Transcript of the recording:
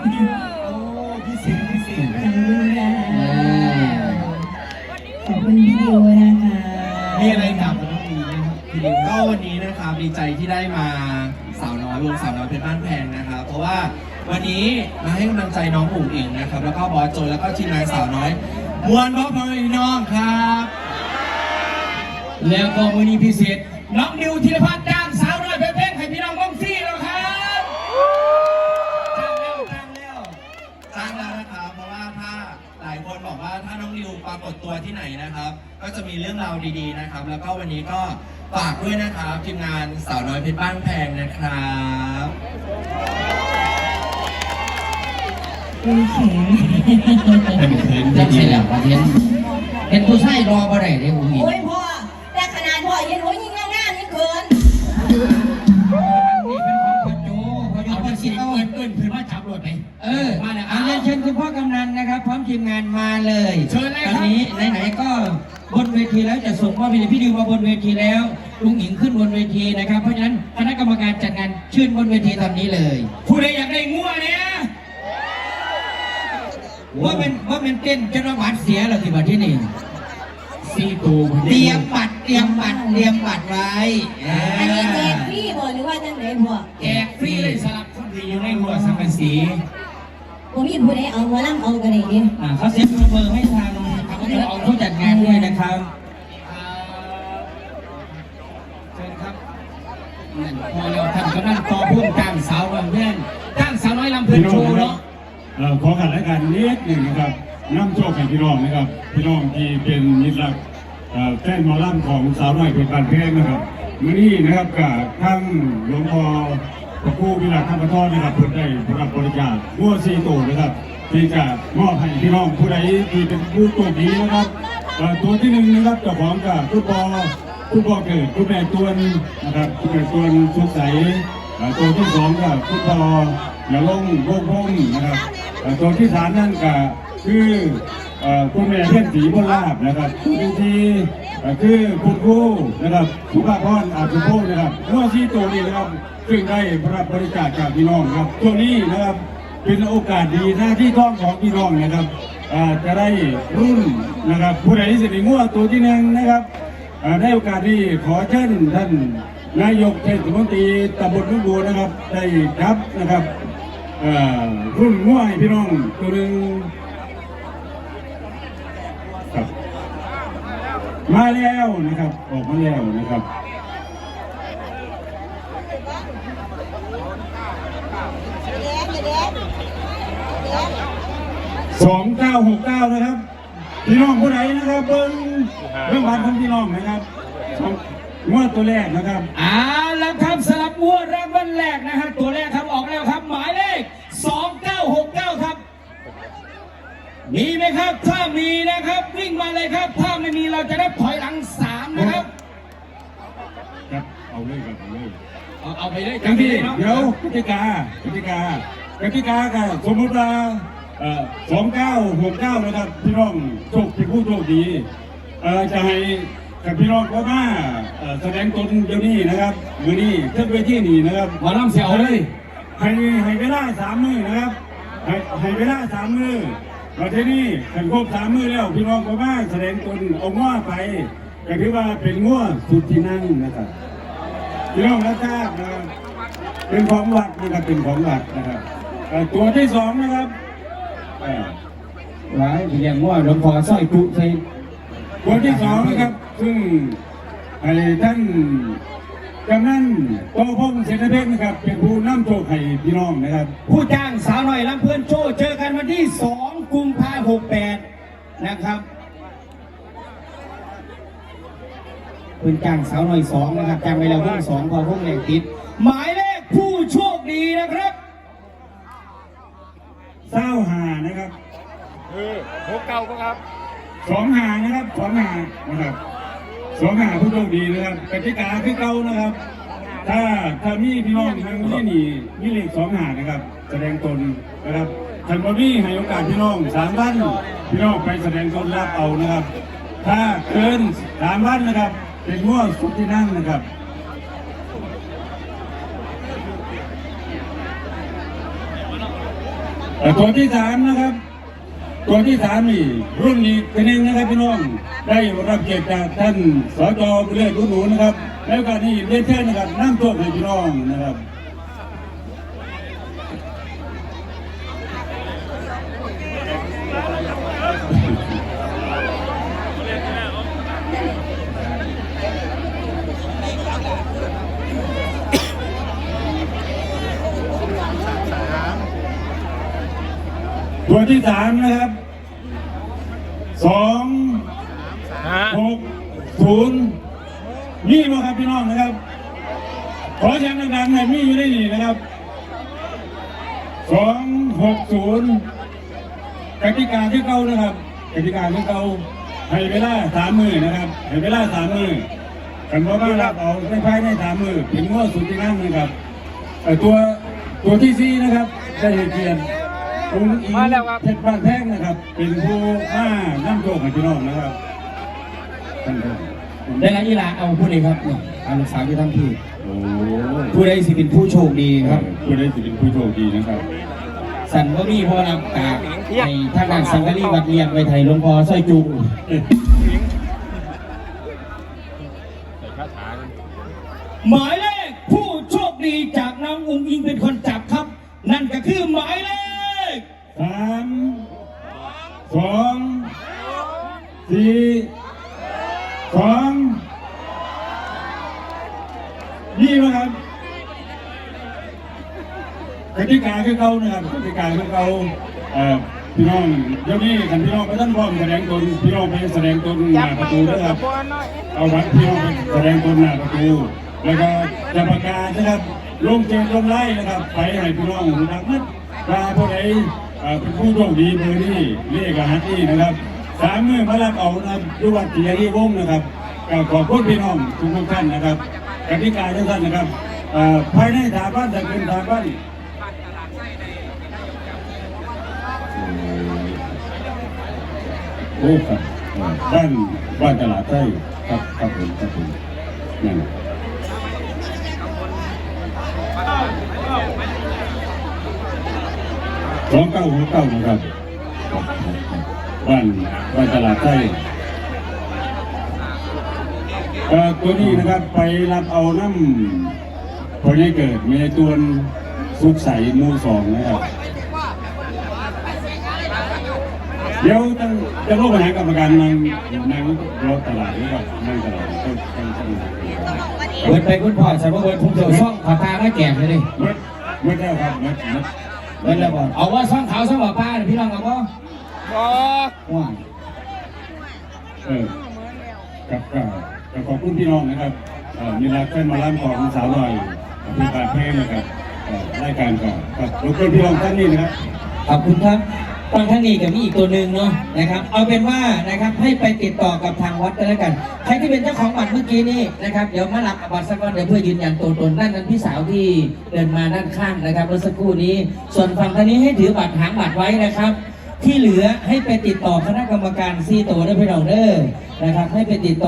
โอ้พี่สิงห์พี่สิงห์ขอบคุณค่ะขอบคุณพี่ดิวนะคะมีอะไรกลับมาน้องดีไหมครับพี่ดิวก็วันนี้นะครับดีใจที่ได้มาสาวน้อยวงสาวน้อยเพชรบ้านแพงนะครับเพราะว่าวันนี้มาให้กำลังใจน้องอุ๋งอิงนะครับ แล้วก็บอสโจแล้วก็ทีมงานสาวน้อยมวลพ่อพ่อพี่น้องครับ แล้วก็มือนี้พิเศษน้องนิวธีรพัฒน์จ้างสาว องนิวปรากฏตัวที่ไหนนะครับ ก็จะมีเรื่องราวดีๆนะครับ แล้วก็วันนี้ก็ฝากด้วยนะครับทีมงานสาวน้อยเพชรบ้านแพงนะครับคุณเข็มเป็นเขินจะใช่แล้วประเทศเห็นผู้ชายรอบ่ได้เลยอุ้งอิงโอ้ยพ่อแต่ขนาดพ่อยังโอ้ยยิ่งง่ายๆนี่เกินนี่เป็นของพ่อโจพ่อโจเอาพ่อจะสิสิเอาเอินเอินเพื่อนว่าจับรถไปเออ มาแล้วเอาเรียนเชิญคุณพ่อกำนันนะครับพร้อม ทีมงานมาเลยเชิญเลยตคอรับนนี้ไหนๆก็บนเวทีแล้วจะส่งมอบให้พี่ดิวมาบนเวทีแล้วลุงหญิงขึ้นบนเวทีนะครับเพราะฉะนั้นคณะกรรมการจัดงานชื่นบนเวทีตอนนี้เลยผู้ใดอยากได้งัวเนี่ยว่าเป็นว่าเป็นเต้นจนว่าหวาดเสียเหรอที่บัดที่นี่ สี่ตัวเตรียมบัตรเตรียมบัตรเตรียมบัตรไว้อ่าอันนี้แจกฟรีบ่หรือว่าจังไหนพ่อแจกฟรีเลยสำหรับคนที่อยู่ในหัวสังกะสี ผมมีผู้ใดเอาหัวลำเอากันได้ดิอ่าเขาเซ็นปรบมือให้ทางผู้จัดงานด้วยนะครับเชิญครับนั่นพอแล้วท่านกำลังต่อพุ่มจ้างสาวลำเพื่อนจ้างสาวน้อยลำเพื่อนโชว์เนาะเอ่อขอกันและกันนิดหนึ่งนะครับน้ำโชคให้พี่น้องนะครับพี่น้องที่เป็นมิตรรักเอ่อแฟนหมอลำของสาวน้อยเป็นการเพลงนะครับมื่อนี้นะครับกับทั้งหลวงพ่อ พระครูวิรัตธรรมทอดนะครับเพื่อได้รับบริจาคมั่วซีโตวนะครับ ที่จะมอบให้พี่น้องผู้ใดที่เป็นผู้โชคดีนะครับเอ่อตัวที่หนึ่งนะครับเจ้าของกับฟุตบอลฟุตบอลเกิดคุณแม่ตวนนะครับคุณแม่ตวนสุขใสเอ่อตัวที่สองกับฟุตบอลอย่าลงโลกพงนะครับเอ่อตัวที่สามนั่นก็คือเอ่อคุณแม่เพื่อนสีบนลาบนะครับตัวที่ คือคุณครูนะครับสุภาพรอาจุโพนะครับเมื่อที่ตัวนี้นะครับซึ่งได้รับบริจาคจากพี่น้องครับช่วนี้นะครับเป็นโอกาสดีหน้าที่ท้องของพี่น้องนะครับจะได้รุ่นนะครับผู้ใดที่สิริมั่วตัวที่หนึ่งนะครับได้โอกาสที่ขอเชิญท่านนายกเทศมนตรีตำบลนุ่งบัวนะครับได้ครับนะครับรุ่นง่วพี่น้องตัวหนึ่งครับ มาแล้วนะครับ ออกมาแล้วนะครับสองเก้าหกเก้านะครับ พี่น้องผู้ใดนะครับเบิ้งเรื่งบัตรของพี่น้องนะครับงวดตัวแรกนะครับเอาและครับสลับวัวรางวัลแรกนะครับ ตัวแรกครับออกแล้วครับ หมายเลข2969ครับ มีไหมครับ ถ้ามีนะครับ เลยครับ ถ้าไม่มีเราจะได้ถอยหลัง3นะครับ ครับเอาเลยครับเอาเลยเอาเอาไปเลยจังที่เนาะเดี๋ยวกติกากติกากติกาก็สมมติว่าสองเก้าหกเก้านะครับพี่น้องโชคเป็นผู้โชคดีเอ่อจะให้กับพี่น้องก็มาเอ่อแสดงตนเดี๋ยวนี้นะครับมือนี้ขึ้นเวทีนี้นะครับหมอลำเสียเอาเลยให้ให้เวลาสามมือนะครับให้ให้เวลาสามมือ ประเทศนี้ขันครบสามมือแล้วพี่น้องก็มาแสดงตนเอาง้อไปก็ถือว่าเป็นง้อสุดที่นั่งนะครับพี่น้องรับทราบนะครับเป็นของวัดนะครับเป็นของวัดนะครับเอ่อตัวที่สองนะครับเอ่อไว้เรียงว่าหลวงพ่อสร้อยจุใส่ตัวที่สองนะครับ ซึ่งไอ้ท่านกำนันโตพงษ์เศรษฐเพชรนะครับ เป็นผู้นำโชคให้พี่น้องนะครับ ผู้จ้างสาวหน่อยลำเพื่อนโชว์เจอกันวันที่2 กุมภาพันธ์68นะครับเพื่อนจ้างสาวหน่อยสองนะครับจ้างไปแล้วพวกสองพอพวกแรงติด หมายเลขผู้โชคดีนะครับเศร้าหานะครับหกเก้าครับสองหานะครับสองหานะครับสองหาผู้โชคดีนะครับกติกาคือเก่านะครับ ถ้าถ้ามีพี่น้องทางที่นี่มีเลขสองหานะครับ แสดงตนนะครับ ท่านบอดี้ให้โอกาสพี่น้องสามพันพี่น้องไปแสดงตนรับเอานะครับ ถ้าเกินสามพันนะครับ เป็นง้วสุดที่นั่งนะครับตัวที่สามนะครับ ตัวที่สามนี่รุ่นนี้เป็นเองนะครับพี่น้องได้รับเกียรติจากท่านสจเลิศรุ่นหนูนะครับ แล้วก็นี่เรียนเชิญนะครับน้ำท่วมให้พี่น้องนะครับ ตัวที่สามนะครับสองหกศูนย์นี่มาครับพี่น้องนะครับ ขอแชมป์ดังๆหน่อยมีอยู่ได้นี่นะครับสองหกศูนย์กติกาที่เก่านะครับกติกาที่เก่าให้เวลาสามมือนะครับให้เวลาสามมือกันเพราะว่าเราเอาได้ภายในสามมือเป็นง้อสุดที่นั่งนะครับเอ่อตัวตัวที่สี่นะครับได้เกียรติ องค์อิงเพชรบ้านแพงนะครับ เป็นผู้มานั่งโชคให้พี่น้องนะครับท่านผู้ได้แล้วอีหลาเอาผู้นี้ครับเนี่ยเอาลูกสาวที่ทั้งพี่โอ้ผู้ใดสิเป็นผู้โชคดีครับ ผู้ได้สิเป็นผู้โชคดีนะครับสันว่ามีเพราะนำกากในทางด้านสังกะรีวัดเลียงไปไทยหลวงพ่อสร้อยจุงหมายเลขผู้โชคดีจากน้องอุ้งอิงเป็นคนจับครับ นั่นก็คือหมายเลข สามสองสี่สองนี่นะครับ กติกาคือเขานะครับกติกาคือเขาเอ่อพี่น้องเดี๋ยวนี้กันพี่น้องไปท่านพร้อมแสดงตนพี่น้องไปแสดงตนหน้าประตูนะครับเอาบัตรพี่น้องไปแสดงตนหน้าประตูแล้วก็จะประกาศนะครับลงเจนลงไล่นะครับ ไปให้พี่น้องรู้จักนัดว่าผู้ใดเอ่อเป็นผู้โชคดีเบอร์นี้เลขรหัสนี้นะครับสามมือมารับเอานะครับด้วยวัดเกียรติวงศ์นะครับก็ขอบคุณพี่น้องทุกท่านนะครับกติกาทุกท่านนะครับเอ่อภายในสถาบันจะเป็นสถาบัน ครับเคบ้านบ้านตลาดใต้ครับครับผมครับผมนั่นสองเก้าหกเก้านะครับบ้านบ้านตลาดใต้ตัวนี้นะครับไปรับเอาน้ำพอได้เกิดมีตัวนสุกใสมูสองนะครับ เดี๋ยวจะจะลงมาหากรรมการนางนางรถตลาดนะครับนางตลาดต้องต้องต้องเปิดไปคุณพ่อฉันว่าเปิดผมเจอซ่องขอตาไม่แก่เลยดิเมื่อเมื่อแล้วครับเมื่อเมื่อเปิดแล้วบอกเอาว่าซ่องขาวซ่องหัวป้าพี่น้องเอาบ่ว่าเออครับก็ก็ขอบคุณพี่น้องนะครับเออมีรักแฟนมาล้ำของสาวหน่อยเป็นการเพลงนะครับรายการก็ครับรบกวนพี่น้องท่านนี้นะครับขอบคุณครับ ตอนท่านนี้กับมีอีกตัวหนึ่งเนาะนะครับ เอาเป็นว่านะครับให้ไปติดต่อกับทางวัดกันแล้วกัน ใครที่เป็นเจ้าของบัตรเมื่อกี้นี่นะครับเดี๋ยวมารับบัตรสักวันเดี๋ยวเพื่อยืนยันตัวตนด้านนั้นพี่สาวที่เดินมาด้านข้างนะครับเมื่อสักครู่นี้ ส่วนฝั่งท่านนี้ให้ถือบัตรหางบัตรไว้นะครับ ที่เหลือให้ไปติดต่อคณะกรรมการซีโตได้พี่น้องเด้อนะครับ ให้ไปติดต่อ